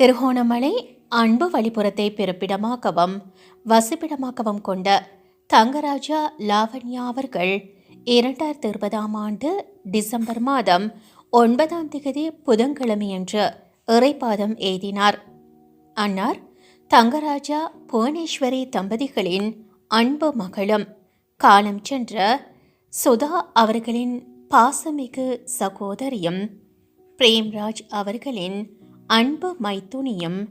திருகோணமலை அன்பு வழிபுறத்தை பிறப்பிடமாகவும் வசிப்பிடமாகவும் கொண்ட தங்கராஜா லாவண்யா அவர்கள் இரண்டாயிரத்தி இருபதாம் ஆண்டு டிசம்பர் மாதம் ஒன்பதாம் திகதி புதன்கிழமையன்று இறைப்பாதம் எய்தினார் அன்னார் தங்கராஜா புவனேஸ்வரி தம்பதிகளின் அன்பு மகளும். காலம் சென்ற சுதா அவர்களின் பாசமிகு சகோதரியும் பிரேம்ராஜ் அவர்களின் அன்பு மைத்துனியும்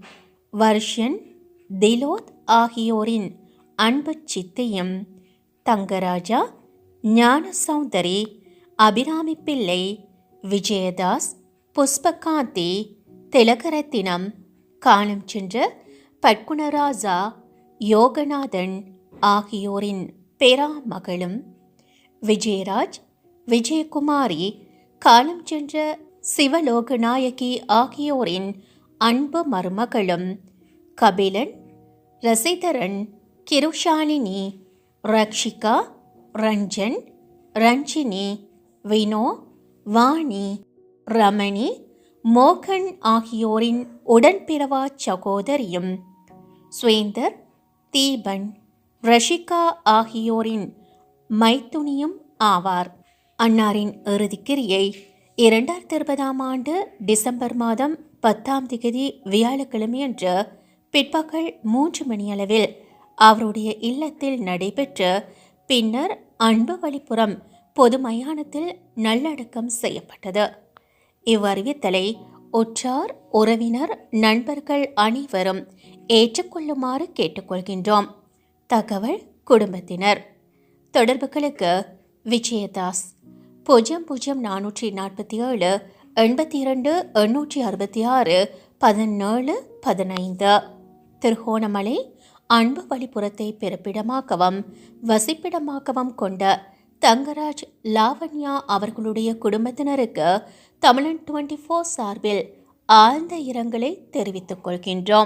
வர்ஷன் திலோத் ஆகியோரின் அன்பு சித்தியும். தங்கராஜா ஞானசௌந்தரி அபிராமி பிள்ளை விஜயதாஸ் புஷ்பகாந்தி திலகரத்தினம் காலம் சென்ற பட்குணராஜா யோகநாதன் ஆகியோரின் பெரா மகளும் விஜயராஜ் விஜயகுமாரி காலம் சென்ற சிவலோகநாயகி ஆகியோரின் அன்பு மருமகளும் கபிலன் ரசிதரன் கிருஷாலினி ரக்ஷிகா ரஞ்சன் ரஞ்சினி வினோ வாணி ரமணி மோகன் ஆகியோரின் உடன்பிறவா சகோதரியும் சுவேந்தர் தீபன் ரஷிகா ஆகியோரின் மைத்துனியும் ஆவார். அன்னாரின் இறுதிக்கிரியை இரண்டாயிரத்தி இருபதாம் ஆண்டு டிசம்பர் மாதம் பத்தாம் திகதி வியாழக்கிழமையன்று பிற்பகல் மூன்று மணியளவில் அவருடைய இல்லத்தில் நடைபெற்று பின்னர் அன்பு வழிப்புறம் பொது மயானத்தில் நல்லடக்கம் செய்யப்பட்டது. இவ்வறிவித்தலை உற்றார் உறவினர் நண்பர்கள் அனைவரும் ஏற்றுக்கொள்ளுமாறு கேட்டுக்கொள்கின்றோம். தகவல் குடும்பத்தினர். தொடர்புகளுக்கு விஜயதாஸ். பூஜ்ஜியம் பூஜ்ஜியம் நானூற்றி நாற்பத்தி ஏழு எண்பத்தி இரண்டு எண்ணூற்றி அறுபத்தி ஆறு பதினேழு பதினைந்து. திருகோணமலை அன்பு வழிப்புறத்தை பிறப்பிடமாகவும் வசிப்பிடமாகவும் கொண்ட தங்கராஜ் லாவண்யா அவர்களுடைய குடும்பத்தினருக்கு தமிழன் டுவெண்ட்டி ஃபோர் சார்பில் ஆழ்ந்த இரங்கலை தெரிவித்துக் கொள்கின்றோம்.